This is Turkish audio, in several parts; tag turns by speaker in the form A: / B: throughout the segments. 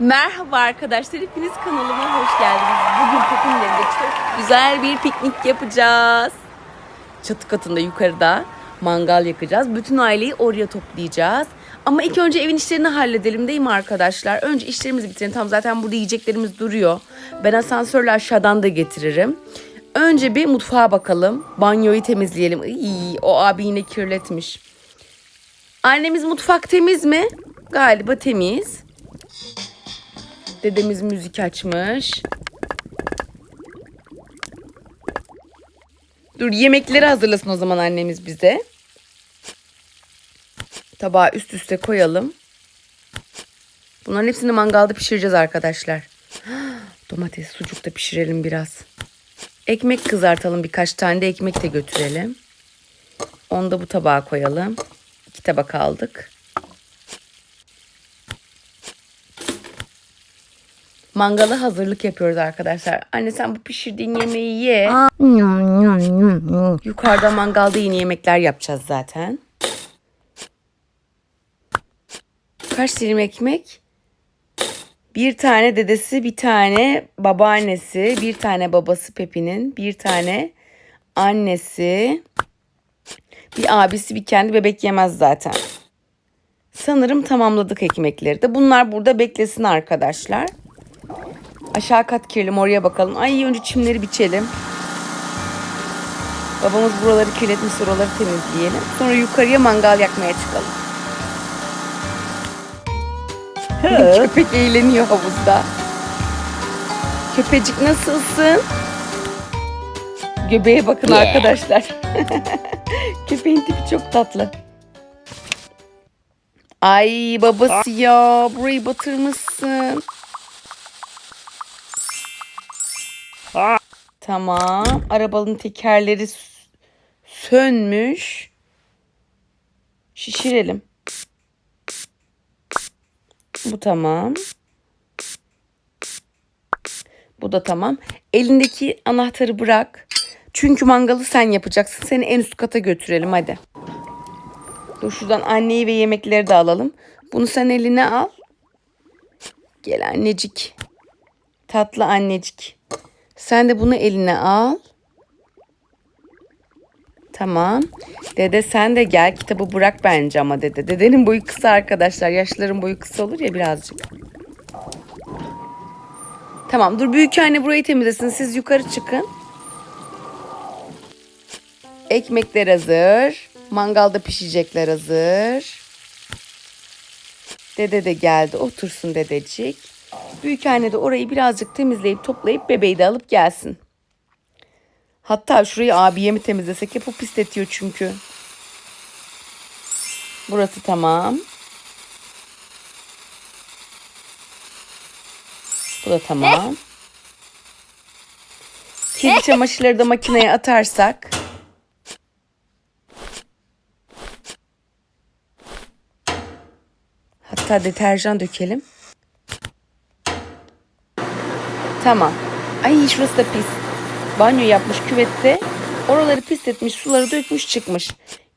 A: Merhaba arkadaşlar, hepiniz kanalıma hoş geldiniz. Bugün Pepinler'de çok güzel bir piknik yapacağız. Çatı katında yukarıda mangal yakacağız. Bütün aileyi oraya toplayacağız. Ama ilk önce evin işlerini halledelim değil mi arkadaşlar? Önce işlerimizi bitirelim. Tam zaten burada yiyeceklerimiz duruyor. Ben asansörle aşağıdan da getiririm. Önce bir mutfağa bakalım. Banyoyu temizleyelim. Iy, o abi yine kirletmiş. Annemiz mutfak temiz mi? Galiba temiz. Dedemiz müzik açmış. Dur yemekleri hazırlasın o zaman annemiz bize. Tabağı üst üste koyalım. Bunların hepsini mangalda pişireceğiz arkadaşlar. Domates, sucuk da pişirelim biraz. Ekmek kızartalım birkaç tane de ekmek de götürelim. Onu da bu tabağa koyalım. İki tabak aldık. Mangala hazırlık yapıyoruz arkadaşlar. Anne sen bu pişirdiğin yemeği ye. Yukarıda mangalda yeni yemekler yapacağız zaten. Kaç dilim ekmek? Bir tane dedesi, bir tane babaannesi, bir tane babası Pepi'nin, bir tane annesi, bir abisi, bir kendi bebek yemez zaten. Sanırım tamamladık ekmekleri de. Bunlar burada beklesin arkadaşlar. Aşağı kat kirelim oraya bakalım. Ay önce çimleri biçelim. Babamız buraları kirletmiş oraları temizleyelim. Sonra yukarıya mangal yakmaya çıkalım. Köpek eğleniyor havuzda. Köpecik nasılsın? Göbeğe bakın arkadaşlar. Köpeğin tipi çok tatlı. Ay babası ya burayı batırmışsın. Tamam. Arabanın tekerleri sönmüş. Şişirelim. Bu tamam. Bu da tamam. Elindeki anahtarı bırak. Çünkü mangalı sen yapacaksın. Seni en üst kata götürelim hadi. Dur şuradan anneyi ve yemekleri de alalım. Bunu sen eline al. Gel annecik. Tatlı annecik. Sen de bunu eline al. Tamam. Dede sen de gel kitabı bırak bence ama dede. Dedenin boyu kısa arkadaşlar. Yaşların boyu kısa olur ya birazcık. Tamam dur büyük anne burayı temizlesin. Siz yukarı çıkın. Ekmekler hazır. Mangalda pişecekler hazır. Dede de geldi. Otursun dedecik. Büyük anne de orayı birazcık temizleyip toplayıp bebeği de alıp gelsin. Hatta şurayı abiye mi temizlesek hep o pisletiyor çünkü. Burası tamam. Bu da tamam. Kirli çamaşırları da makineye atarsak. Hatta deterjan dökelim. Tamam. Ay şurası da pis. Banyo yapmış küvette. Oraları pisletmiş, suları dökmüş çıkmış.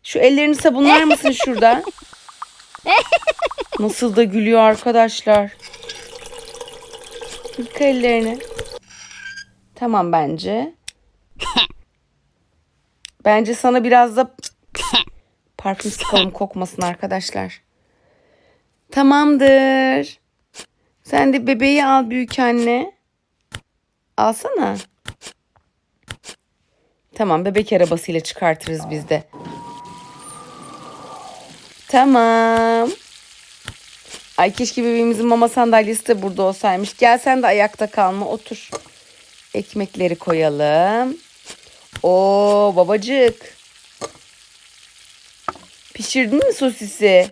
A: Şu ellerini sabunlar mısın şurada? Nasıl da gülüyor arkadaşlar. Yıka ellerini. Tamam bence. Bence sana biraz da parfüm sıkalım kokmasın arkadaşlar. Tamamdır. Sen de bebeği al büyük anne. Alsana. Tamam bebek arabasıyla çıkartırız biz de. Tamam. Ay keşke bebeğimizin mama sandalyesi de burada olsaymış. Gel sen de ayakta kalma otur. Ekmekleri koyalım. Oo babacık. Pişirdin mi sosisi?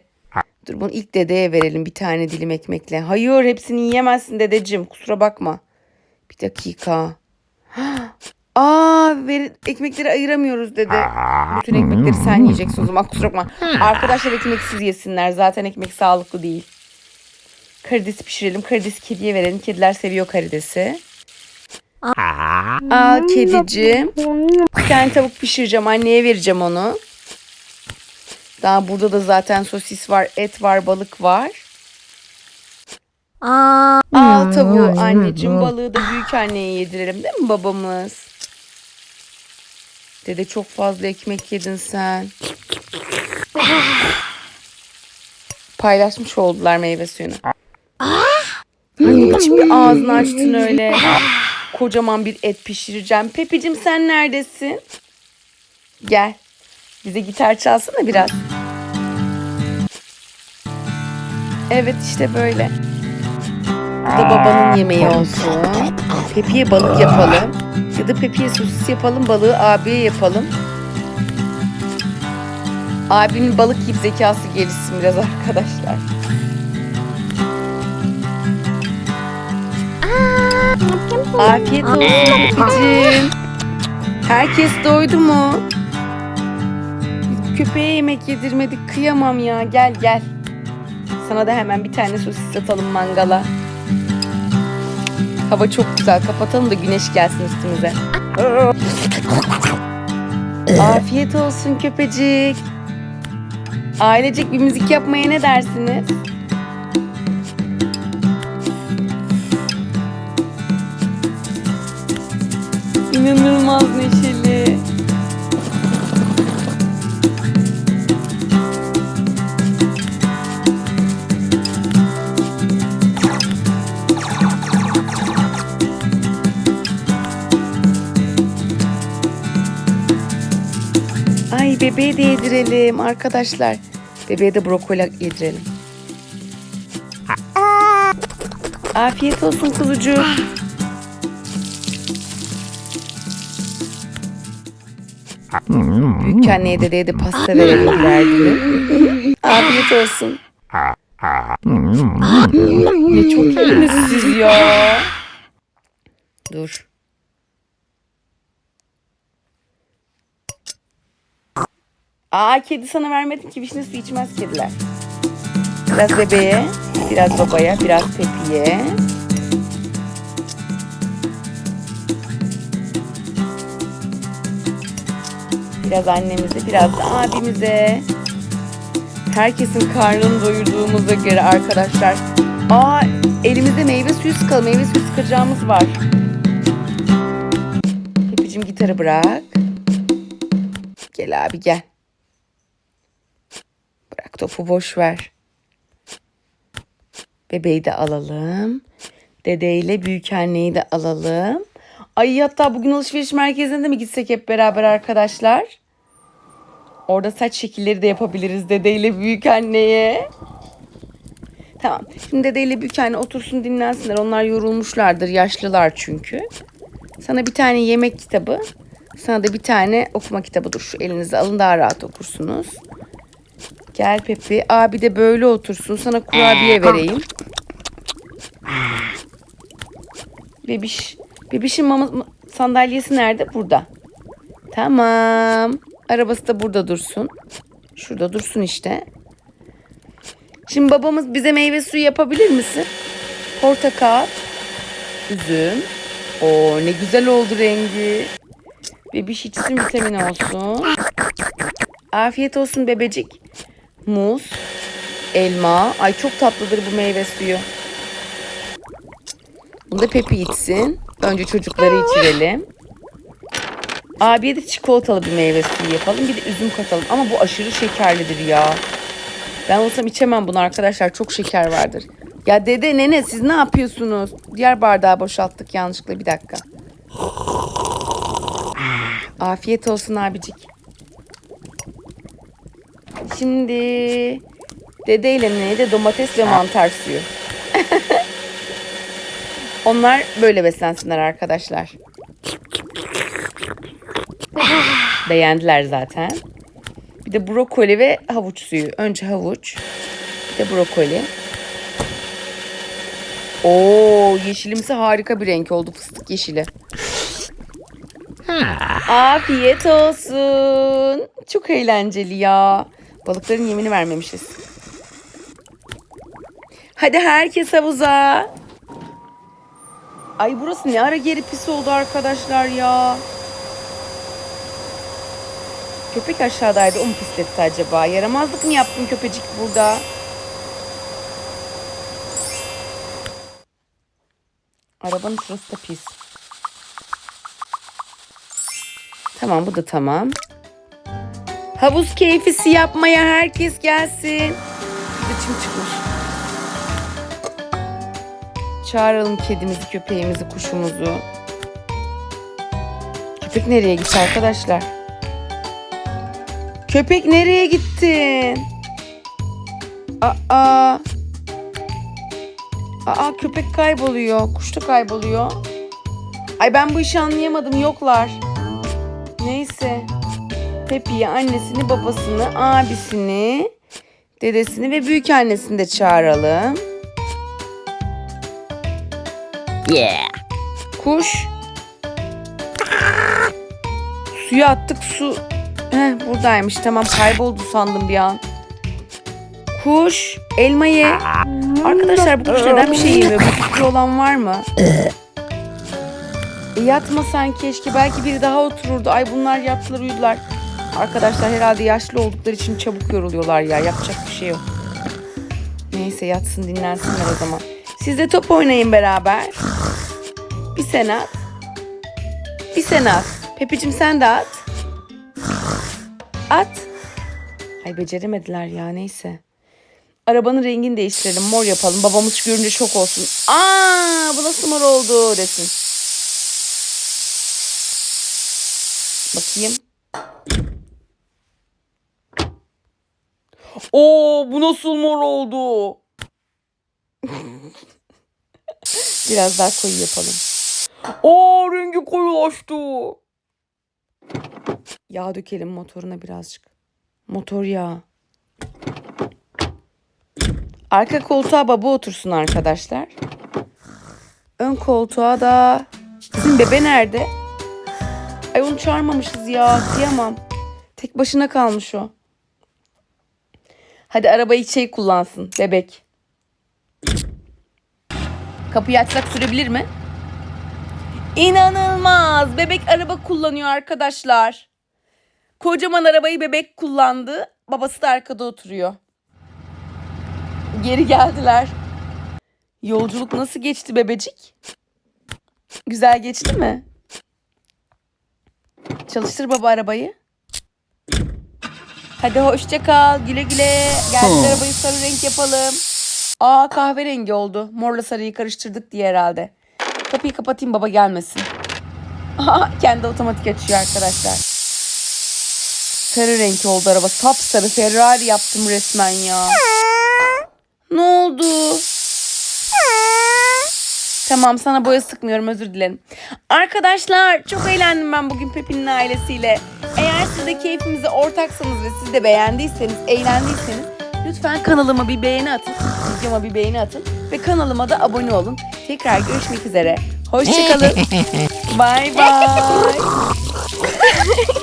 A: Dur bunu ilk dedeye verelim bir tane dilim ekmekle. Hayır hepsini yiyemezsin dedeciğim kusura bakma. Bir dakika. Aa, ver, ekmekleri ayıramıyoruz dedi. Bütün ekmekleri sen yiyeceksin o zaman kusura bakma. Arkadaşlar ekmeksiz yesinler. Zaten ekmek sağlıklı değil. Karides pişirelim. Karides kediye verelim. Kediler seviyor karidesi. Aa kedicim. Bir tane tavuk pişireceğim. Anneye vereceğim onu. Daha burada da zaten sosis var, et var, balık var. Al tavuğu anneciğim balığı da büyük anneye yedirelim değil mi babamız? Dede çok fazla ekmek yedin sen. Paylaşmış oldular meyve suyunu. Biçim bir ağzını açtın öyle? Kocaman bir et pişireceğim. Pepicim sen neredesin? Gel. Bize gitar çalsana biraz. Evet işte böyle. Bu da babanın yemeği olsun. Pepi'ye balık yapalım. Ya da Pepi'ye sosis yapalım. Balığı abiye yapalım. Abimin balık yiyip zekası gelişsin biraz arkadaşlar. Afiyet olsun Pepi'cim. Herkes doydu mu? Biz bu köpeğe yemek yedirmedik. Kıyamam ya. Gel gel. Sana da hemen bir tane sosis atalım mangala. Hava çok güzel. Kapatalım da güneş gelsin üstümüze. Afiyet olsun köpecik. Ailecek bir müzik yapmaya ne dersiniz? İnanılmaz neşeli. Bebeğe de yedirelim arkadaşlar. Bebeğe de brokoli yedirelim. Afiyet olsun kuzucuğum. Büyük anneye dedeye de pasta verelim birer dilim. Afiyet olsun. Ne çok yediniz siz ya. Dur. Aa kedi sana vermedim ki vişne su içmez kediler. Biraz bebeğe, biraz babaya, biraz Pepi'ye. Biraz annemize, biraz da abimize. Herkesin karnını doyurduğumuza göre arkadaşlar. Aa elimizde meyve suyu sıkalım. Meyve suyu sıkacağımız var. Pepicim gitarı bırak. Gel abi gel. Bırak topu boş ver. Bebeği de alalım. Dedeyle büyük anneyi de alalım. Ay hatta bugün alışveriş merkezine de mi gitsek hep beraber arkadaşlar? Orada saç şekilleri de yapabiliriz dedeyle büyük anneye. Tamam. Şimdi dedeyle büyük anne otursun dinlensinler. Onlar yorulmuşlardır. Yaşlılar çünkü. Sana bir tane yemek kitabı. Sana da bir tane okuma kitabı dur. Şu elinize alın daha rahat okursunuz. Gel Pepi. Abi de böyle otursun. Sana kurabiye vereyim. Bebiş. Bebişin mama sandalyesi nerede? Burada. Tamam. Arabası da burada dursun. Şurada dursun işte. Şimdi babamız bize meyve suyu yapabilir misin? Portakal, üzüm. Oo ne güzel oldu rengi. Bebiş içsin vitamin olsun. Afiyet olsun bebecik. Muz, elma. Ay çok tatlıdır bu meyve suyu. Bunu da Pepi içsin. Önce çocukları içirelim. Abiye de çikolatalı bir meyve suyu yapalım. Bir de üzüm katalım. Ama bu aşırı şekerlidir ya. Ben olsam içemem bunu arkadaşlar. Çok şeker vardır. Ya dede nene siz ne yapıyorsunuz? Diğer bardağı boşalttık yanlışlıkla. Bir dakika. Afiyet olsun abicik. Şimdi dedeyle neneye de domates ve mantar suyu. Onlar böyle beslensinler arkadaşlar. Beğendiler zaten. Bir de brokoli ve havuç suyu. Önce havuç. Bir de brokoli. Oo, yeşilimsi harika bir renk oldu fıstık yeşili. Afiyet olsun. Çok eğlenceli ya. Balıkların yemini vermemişiz. Hadi herkes havuza. Ay burası ne ara geri pis oldu arkadaşlar ya. Köpek aşağıdaydı o mu pisletti acaba? Yaramazlık mı yaptın köpecik burada? Arabanın şurası da pis. Tamam bu da tamam. Havuz keyfisi yapmaya herkes gelsin. Burada çim çıkmış. Çağıralım kedimizi, köpeğimizi, kuşumuzu. Köpek nereye gitti arkadaşlar? Köpek nereye gittin? Aa. Aa köpek kayboluyor. Kuş da kayboluyor. Ay ben bu işi anlayamadım. Yoklar. Neyse. Pepi'yi annesini, babasını, abisini, dedesini ve büyük annesini de çağıralım.
B: Yeah.
A: Kuş. Suya attık su. Heh, buradaymış tamam kayboldu sandım bir an. Kuş elma ye. Arkadaşlar bu kuş neden bir şey yemiyor? Bu fikri olan var mı? E, yatmasan keşke belki biri daha otururdu. Ay bunlar yattılar uyudular. Arkadaşlar herhalde yaşlı oldukları için çabuk yoruluyorlar ya. Yapacak bir şey yok. Neyse yatsın dinlensinler o zaman. Siz de top oynayın beraber. Bir sen at. Bir sen at. Pepicim sen de at. At. Ay beceremediler ya neyse. Arabanın rengini değiştirelim. Mor yapalım. Babamız görünce şok olsun. Aa bu nasıl mor oldu desin. Bakayım. Oo bu nasıl mor oldu? Biraz daha koyu yapalım. Oo rengi koyulaştı. Yağ dökelim motoruna birazcık. Motor yağı. Arka koltuğa baba otursun arkadaşlar. Ön koltuğa da bizim bebe nerede? Ay onu çağırmamışız ya. Kıyamam. Tek başına kalmış o. Hadi arabayı şey kullansın bebek. Kapıyı açsak sürebilir mi? İnanılmaz. Bebek araba kullanıyor arkadaşlar. Kocaman arabayı bebek kullandı. Babası da arkada oturuyor. Geri geldiler. Yolculuk nasıl geçti bebecik? Güzel geçti mi? Çalıştır baba arabayı. Hadi hoşça kal. Güle güle. Geldik arabayı sarı renk yapalım. Aa kahverengi oldu. Morla sarıyı karıştırdık diye herhalde. Kapıyı kapatayım baba gelmesin. Aha, kendi otomatik açıyor arkadaşlar. Sarı renk oldu araba. Sapsarı Ferrari yaptım resmen ya. Ne oldu? Tamam sana boya sıkmıyorum özür dilerim. Arkadaşlar çok eğlendim ben bugün Pepi'nin ailesiyle. Eğer siz de keyfimize ortaksanız ve siz de beğendiyseniz, eğlendiyseniz lütfen kanalıma bir beğeni atın. Videoma bir beğeni atın ve kanalıma da abone olun. Tekrar görüşmek üzere. Hoşçakalın. Bye bye.